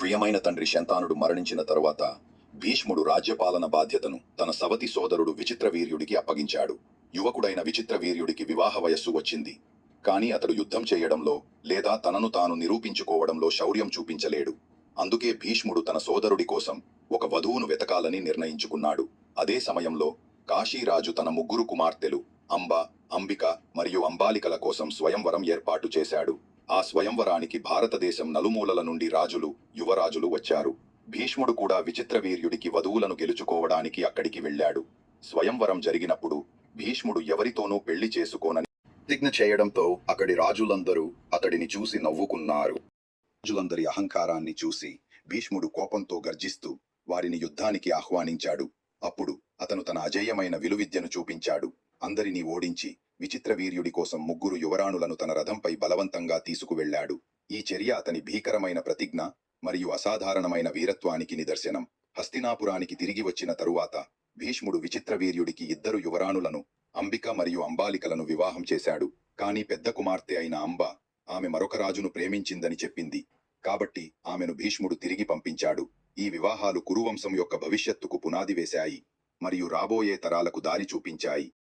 ప్రియమైన తండ్రి శంతానుడు మరణించిన తరువాత భీష్ముడు రాజ్యపాలన బాధ్యతను తన సవతి సోదరుడు విచిత్రవీర్యుడికి అప్పగించాడు. యువకుడైన విచిత్రవీర్యుడికి వివాహ వయస్సు వచ్చింది. కాని అతడు యుద్ధం చేయడంలో లేదా తనను తాను నిరూపించుకోవడంలో శౌర్యం చూపించలేడు. అందుకే భీష్ముడు తన సోదరుడి కోసం ఒక వధువును వెతకాలని నిర్ణయించుకున్నాడు. అదే సమయంలో కాశీరాజు తన ముగ్గురు కుమార్తెలు అంబ అంబిక మరియు అంబాలికల కోసం స్వయంవరం ఏర్పాటు చేశాడు. ఆ స్వయంవరానికి భారతదేశం నలుమూలల నుండి రాజులు యువరాజులు వచ్చారు. భీష్ముడు కూడా విచిత్రవీర్యుడికి వధువులను గెలుచుకోవడానికి అక్కడికి వెళ్ళాడు. స్వయంవరం జరిగినప్పుడు భీష్ముడు ఎవరితోనూ పెళ్ళి చేసుకోనని ప్రతిజ్ఞ చేయడంతో అక్కడి రాజులందరూ అతడిని చూసి నవ్వుకున్నారు. రాజులందరి అహంకారాన్ని చూసి భీష్ముడు కోపంతో గర్జిస్తూ వారిని యుద్ధానికి ఆహ్వానించాడు. అప్పుడు అతను తన అజేయమైన విలువిద్యను చూపించాడు. అందరినీ ఓడించి విచిత్ర వీర్యుడి కోసం ముగ్గురు యువరాణులను తన రథంపై బలవంతంగా తీసుకువెళ్ళాడు. ఈ చర్య అతని భీకరమైన ప్రతిజ్ఞ మరియు అసాధారణమైన వీరత్వానికి నిదర్శనం. హస్తినాపురానికి తిరిగి వచ్చిన తరువాత భీష్ముడు విచిత్రవీర్యుడికి ఇద్దరు యువరాణులను అంబిక మరియు అంబాలికలను వివాహం చేశాడు. కాని పెద్ద కుమార్తె అయిన అంబ ఆమె మరొక రాజును ప్రేమించిందని చెప్పింది. కాబట్టి ఆమెను భీష్ముడు తిరిగి పంపించాడు. ఈ వివాహాలు కురువంశం యొక్క భవిష్యత్తుకు పునాది వేశాయి మరియు రాబోయే తరాలకు దారి చూపించాయి.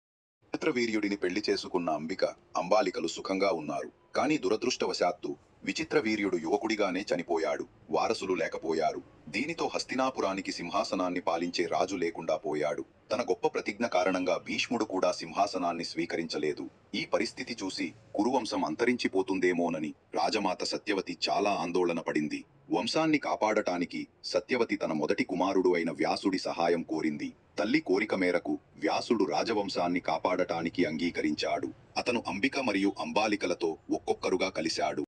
విచిత్రవీర్యుడిని పెళ్ళి చేసుకున్న అంబిక అంబాలికలు సుఖంగా ఉన్నారు. కానీ దురదృష్టవశాత్తు విచిత్రవీర్యుడు యువకుడిగానే చనిపోయాడు. వారసులు లేకపోయారు. దీనితో హస్తినాపురానికి సింహాసనాన్ని పాలించే రాజు లేకుండా పోయాడు. తన గొప్ప ప్రతిజ్ఞ కారణంగా భీష్ముడు కూడా సింహాసనాన్ని స్వీకరించలేదు. ఈ పరిస్థితి చూసి కురువంశం అంతరించిపోతుందేమోనని రాజమాత సత్యవతి చాలా ఆందోళన పడింది. వంశాన్ని కాపాడటానికి సత్యవతి తన మొదటి కుమారుడు అయిన వ్యాసుడి సహాయం కోరింది. తల్లి కోరిక మేరకు వ్యాసుడు రాజవంశాన్ని కాపాడటానికి అంగీకరించాడు. అతను అంబిక మరియు అంబాలికలతో ఒక్కొక్కరుగా కలిశాడు.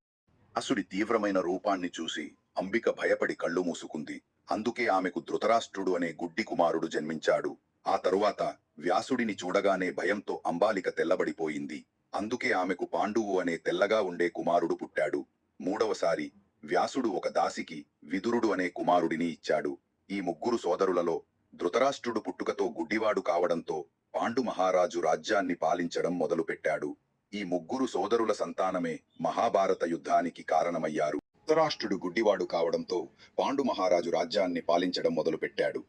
అసుడి తీవ్రమైన రూపాన్ని చూసి అంబిక భయపడి కళ్ళు మూసుకుంది. అందుకే ఆమెకు ధృతరాష్ట్రుడు అనే గుడ్డి కుమారుడు జన్మించాడు. ఆ తరువాత వ్యాసుడిని చూడగానే భయంతో అంబాలిక తెల్లబడిపోయింది. అందుకే ఆమెకు పాండువు అనే తెల్లగా ఉండే కుమారుడు పుట్టాడు. మూడవసారి వ్యాసుడు ఒక దాసికి విదురుడు అనే కుమారుడిని ఇచ్చాడు. ఈ ముగ్గురు సోదరులలో ధృతరాష్ట్రుడు పుట్టుకతో గుడ్డివాడు కావడంతో పాండు మహారాజు రాజ్యాన్ని పాలించడం మొదలుపెట్టాడు. ఈ ముగ్గురు సోదరుల సంతానమే మహాభారత యుద్ధానికి కారణమయ్యారు. ధృతరాష్ట్రుడు గుడ్డివాడు కావడంతో పాండు మహారాజు రాజ్యాన్ని పాలించడం మొదలుపెట్టాడు.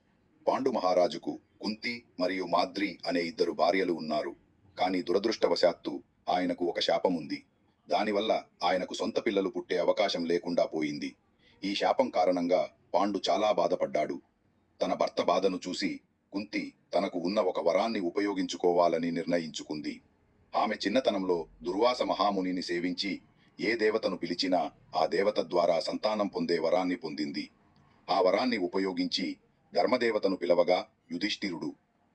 పాండు మహారాజుకు కుంతి మరియు మాద్రి అనే ఇద్దరు భార్యలు ఉన్నారు. కానీ దురదృష్టవశాత్తు ఆయనకు ఒక శాపముంది. దానివల్ల ఆయనకు సొంత పిల్లలు పుట్టే అవకాశం లేకుండా పోయింది. ఈ శాపం కారణంగా పాండు చాలా బాధపడ్డాడు. తన భర్త బాధను చూసి కుంతి తనకు ఉన్న ఒక వరాన్ని ఉపయోగించుకోవాలని నిర్ణయించుకుంది. ఆమె చిన్నతనంలో దుర్వాస మహామునిని సేవించి ఏ దేవతను పిలిచినా ఆ దేవత ద్వారా సంతానం పొందే వరాన్ని పొందింది. ఆ వరాన్ని ఉపయోగించి ధర్మదేవతను పిలవగా యుధిష్ఠిరుడు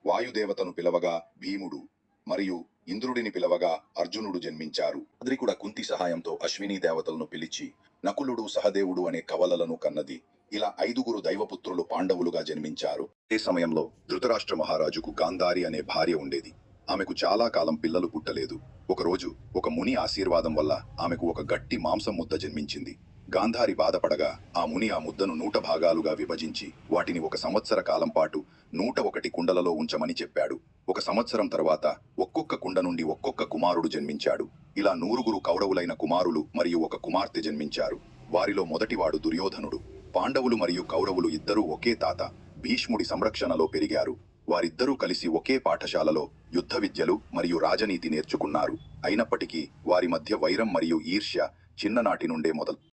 వాయుదేవతను పిలవగా భీముడు మరియు ఇంద్రుడిని పిలవగా అర్జునుడు జన్మించారు. అద్రికుడ కుంతి సహాయంతో అశ్విని దేవతలను పిలిచి నకులుడు సహదేవుడు అనే కవలలను కన్నది. ఇలా ఐదుగురు దైవపుత్రులు పాండవులుగా జన్మించారు. ఏ సమయంలో ధృతరాష్ట్ర మహారాజుకు గాంధారి అనే భార్య ఉండేది. ఆమెకు చాలా కాలం పిల్లలు పుట్టలేదు. ఒకరోజు ఒక ముని ఆశీర్వాదం వల్ల ఆమెకు ఒక గట్టి మాంసం ముద్ద జన్మించింది. గాంధారి బాధపడగా ఆ ముని ఆ ముద్దను నూట భాగాలుగా విభజించి వాటిని ఒక సంవత్సర కాలం పాటు నూట ఒకటి కుండలలో ఉంచమని చెప్పాడు. ఒక సంవత్సరం తర్వాత ఒక్కొక్క కుండ నుండి ఒక్కొక్క కుమారుడు జన్మించాడు. ఇలా నూరుగురు కౌరవులైన కుమారులు మరియు ఒక కుమార్తె జన్మించారు. వారిలో మొదటివాడు దుర్యోధనుడు. పాండవులు మరియు కౌరవులు ఇద్దరూ ఒకే తాత భీష్ముడి సంరక్షణలో పెరిగారు. వారిద్దరూ కలిసి ఒకే పాఠశాలలో యుద్ధ విద్యలు మరియు రాజనీతి నేర్చుకున్నారు. అయినప్పటికీ వారి మధ్య వైరం మరియు ఈర్ష్య చిన్ననాటి నుండే మొదలు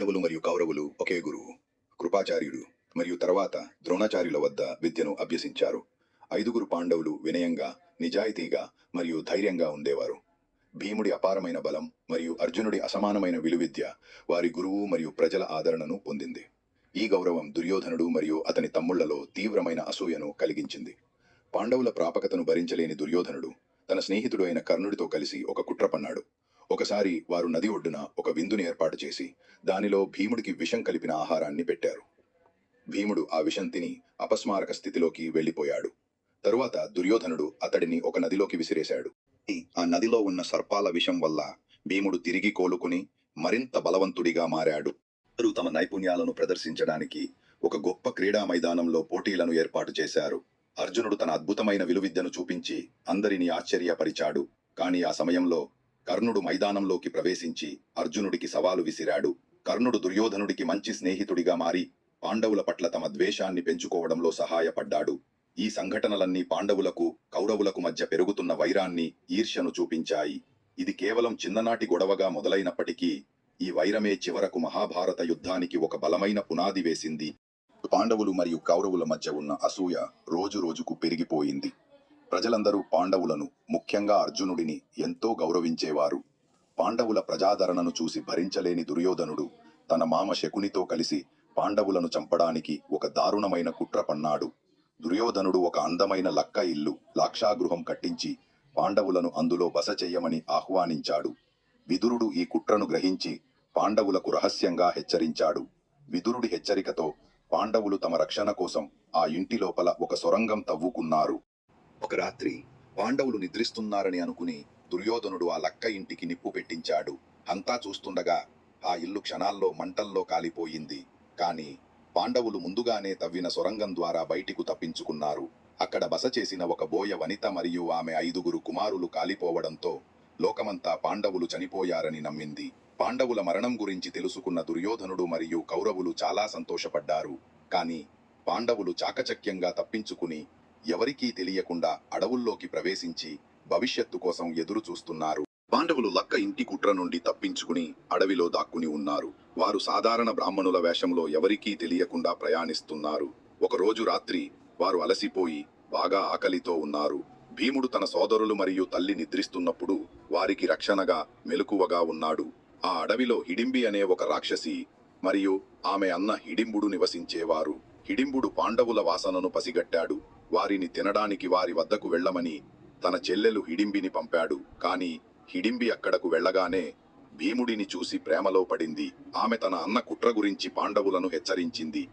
పాండవులు మరియు కౌరవులు ఒకే గురువు కృపాచార్యుడు మరియు తర్వాత ద్రోణాచార్యుల వద్ద విద్యను అభ్యసించారు. ఐదుగురు పాండవులు వినయంగా నిజాయితీగా మరియు ధైర్యంగా ఉండేవారు. భీముడి అపారమైన బలం మరియు అర్జునుడి అసమానమైన విలువిద్య వారి గురువు మరియు ప్రజల ఆదరణను పొందింది. ఈ గౌరవం దుర్యోధనుడు మరియు అతని తమ్ముళ్ళలో తీవ్రమైన అసూయను కలిగించింది. పాండవుల ప్రాపకతను భరించలేని దుర్యోధనుడు తన స్నేహితుడు అయిన కర్ణుడితో కలిసి ఒక కుట్ర పన్నాడు. ఒకసారి వారు నది ఒడ్డున ఒక విందుని ఏర్పాటు చేసి దానిలో భీముడికి విషం కలిపిన ఆహారాన్ని పెట్టారు. భీముడు ఆ విషం తిని అపస్మారక స్థితిలోకి వెళ్ళిపోయాడు తరువాత దుర్యోధనుడు అతడిని ఒక నదిలోకి విసిరేశాడు. ఆ నదిలో ఉన్న సర్పాల విషం వల్ల భీముడు తిరిగి కోలుకుని మరింత బలవంతుడిగా మారాడు. వారు తమ నైపుణ్యాలను ప్రదర్శించడానికి ఒక గొప్ప క్రీడా మైదానంలో పోటీలను ఏర్పాటు చేశారు. అర్జునుడు తన అద్భుతమైన విలువిద్యను చూపించి అందరినీ ఆశ్చర్యపరిచాడు. కాని ఆ సమయంలో కర్ణుడు మైదానంలోకి ప్రవేశించి అర్జునుడికి సవాలు విసిరాడు. కర్ణుడు దుర్యోధనుడికి మంచి స్నేహితుడిగా మారి పాండవుల పట్ల తమ ద్వేషాన్ని పెంచుకోవడంలో సహాయపడ్డాడు. ఈ సంఘటనలన్నీ పాండవులకు కౌరవులకు మధ్య పెరుగుతున్న వైరాన్ని ఈర్ష్యను చూపించాయి. ఇది కేవలం చిన్ననాటి గొడవగా మొదలైనప్పటికీ ఈ వైరమే చివరకు మహాభారత యుద్ధానికి ఒక బలమైన పునాది వేసింది. పాండవులు మరియు కౌరవుల మధ్య ఉన్న అసూయ రోజు రోజుకు పెరిగిపోయింది. ప్రజలందరూ పాండవులను ముఖ్యంగా అర్జునుడిని ఎంతో గౌరవించేవారు. పాండవుల ప్రజాదరణను చూసి భరించలేని దుర్యోధనుడు తన మామ శకునితో కలిసి పాండవులను చంపడానికి ఒక దారుణమైన కుట్ర పన్నాడు. దుర్యోధనుడు ఒక అందమైన లక్క ఇల్లు లాక్షాగృహం కట్టించి పాండవులను అందులో బస చెయ్యమని ఆహ్వానించాడు. విదురుడు ఈ కుట్రను గ్రహించి పాండవులకు రహస్యంగా హెచ్చరించాడు. విదురుడి హెచ్చరికతో పాండవులు తమ రక్షణ కోసం ఆ ఇంటి లోపల ఒక సొరంగం తవ్వుకున్నారు. ఒక రాత్రి పాండవులు నిద్రిస్తున్నారని అనుకుని దుర్యోధనుడు ఆ లక్క ఇంటికి నిప్పు పెట్టించాడు. అంతా చూస్తుండగా ఆ ఇల్లు క్షణాల్లో మంటల్లో కాలిపోయింది. కాని పాండవులు ముందుగానే తవ్విన సొరంగం ద్వారా బయటికు తప్పించుకున్నారు. అక్కడ బస చేసిన ఒక బోయ వనిత మరియు ఆమె ఐదుగురు కుమారులు కాలిపోవడంతో లోకమంతా పాండవులు చనిపోయారని నమ్మింది. పాండవుల మరణం గురించి తెలుసుకున్న దుర్యోధనుడు మరియు కౌరవులు చాలా సంతోషపడ్డారు. కాని పాండవులు చాకచక్యంగా తప్పించుకుని ఎవరికీ తెలియకుండా అడవుల్లోకి ప్రవేశించి భవిష్యత్తు కోసం ఎదురు చూస్తున్నారు. పాండవులు లక్క ఇంటి కుట్ర నుండి తప్పించుకుని అడవిలో దాక్కుని ఉన్నారు. వారు సాధారణ బ్రాహ్మణుల వేషంలో ఎవరికీ తెలియకుండా ప్రయాణిస్తున్నారు. ఒకరోజు రాత్రి వారు అలసిపోయి బాగా ఆకలితో ఉన్నారు. భీముడు తన సోదరులు మరియు తల్లి నిద్రిస్తున్నప్పుడు వారికి రక్షణగా మెలకువగా ఉన్నాడు. ఆ అడవిలో హిడింబి అనే ఒక రాక్షసి మరియు ఆమె అన్న హిడింబుడు నివసించేవారు. హిడింబుడు పాండవుల వాసనను పసిగట్టాడు. వారిని తినడానికి వారి వద్దకు వెళ్ళమని తన చెల్లెలు హిడింబిని పంపాడు. కాని హిడింబి అక్కడకు వెళ్ళగానే భీముడిని చూసి ప్రేమలో పడింది. ఆమె తన అన్న కుట్ర గురించి పాండవులను హెచ్చరించింది.